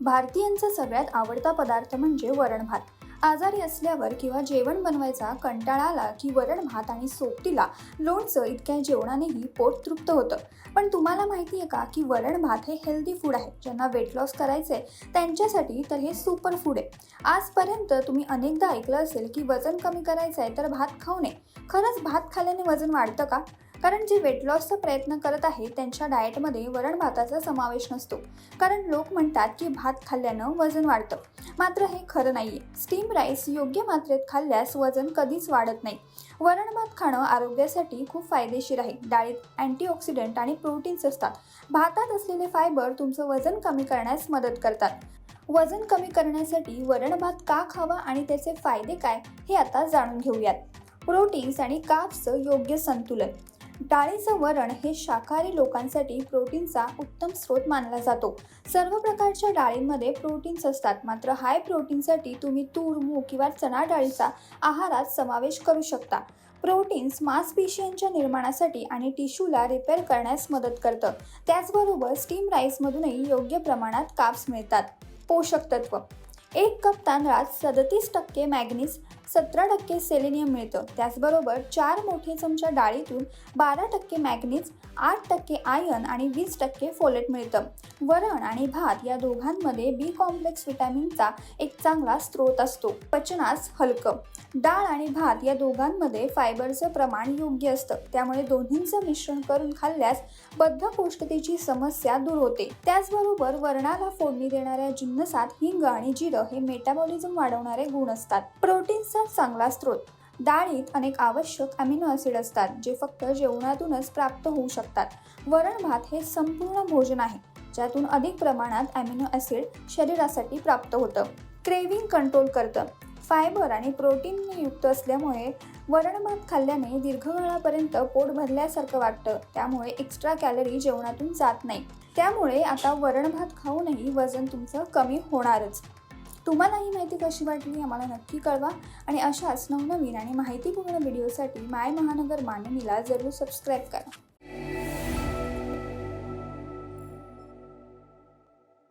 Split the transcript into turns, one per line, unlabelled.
भारतीयांचा सगळ्यात आवडता पदार्थ म्हणजे वरण भात. आजारी असल्यावर किंवा जेवण बनवायचा कंटाळा आला की वरण भात आणि सोबतीला लोणचं इतक्या जेवणानेही पोट तृप्त होतं. पण तुम्हाला माहिती आहे का की वरण भात हे हेल्दी फूड आहे. ज्यांना वेट लॉस करायचं आहे त्यांच्यासाठी तर हे सुपर फूड आहे. आजपर्यंत तुम्ही अनेकदा ऐकलं असेल की वजन कमी करायचं आहे तर भात खाऊ नये. खरंच भात खाल्ल्याने वजन वाढतं का? कारण जे वेट लॉसचा प्रयत्न करत आहे त्यांच्या डाएटमध्ये वरण भाताचा समावेश नसतो. कारण लोक म्हणतात की भात खाल्ल्यानं वजन वाढतं. मात्र हे खरं नाहीये. स्टीम राईस योग्य मात्रेत खाल्ल्यास वजन कधीच वाढत नाही. वरण भात खाणं आरोग्यासाठी खूप फायदेशीर आहे. डाळीत अँटीऑक्सिडंट आणि प्रोटीन्स असतात. भातात असलेले फायबर तुमचं वजन कमी करण्यास मदत करतात. वजन कमी करण्यासाठी वरण भात का खावा आणि त्याचे फायदे काय हे आता जाणून घेऊयात. प्रोटीन्स आणि काप्सचं योग्य संतुलन. डाळीचं वरण हे शाकाहारी लोकांसाठी प्रोटीनचा उत्तम स्रोत मानला जातो. सर्व प्रकारच्या डाळींमध्ये प्रोटीन्स असतात. मात्र हाय प्रोटीनसाठी तुम्ही तूर मूग किंवा चणा डाळीचा आहारात समावेश करू शकता. प्रोटीन्स मांसपेशियांच्या निर्माणासाठी आणि टिश्यूला रिपेअर करण्यास मदत करतं. त्याचबरोबर स्टीम राईसमधूनही योग्य प्रमाणात काप्स मिळतात. पोषक तत्व एक कप तांदळात सदतीस टक्के मॅग्नीज सतरा टक्के सेलेनियम मिळतं. त्याचबरोबर चार मोठे चमचा डाळीतून बारा टक्के मॅग्नीज आठ टक्के आयर्न आणि वीस टक्के फोलेट मिळतं. वरण आणि भात या दोघांमध्ये बी कॉम्प्लेक्स विटॅमिनचा एक चांगला स्रोत असतो. पचनास हलकं. डाळ आणि भात या दोघांमध्ये फायबरचं प्रमाण योग्य असतं. त्यामुळे दोन्हींचं मिश्रण करून खाल्ल्यास बद्धकोष्ठतेची समस्या दूर होते. त्याचबरोबर वरणाला फोडणी देणाऱ्या जिन्नसात हिंग आणि जिरं हे मेटाबॉलिझम वाढवणारे गुण असतात. प्रोटीन्सचा चांगला स्रोत. डाळीत अनेक आवश्यक अमिनो ॲसिड असतात जे फक्त जेवणातूनच प्राप्त होऊ शकतात. वरण भात हे संपूर्ण भोजन आहे ज्यातून अधिक प्रमाणात अमिनो ॲसिड शरीरासाठी प्राप्त होतं. क्रेविंग कंट्रोल करतं. फायबर आणि प्रोटीनने युक्त असल्यामुळे वरण भात खाल्ल्याने दीर्घकाळापर्यंत पोट भरल्यासारखं वाटतं त्यामुळे एक्स्ट्रा कॅलरी जेवणातून जात नाही. त्यामुळे आता वरण भात खाऊनही वजन तुमचं कमी होणारच. तुम्हाला ही माहिती कशी वाटली आम्हाला नक्की कळवा. आणि अशाच नवनवीन आणि माहितीपूर्ण व्हिडिओसाठी माय महानगर माननीला जरूर सबस्क्राईब करा.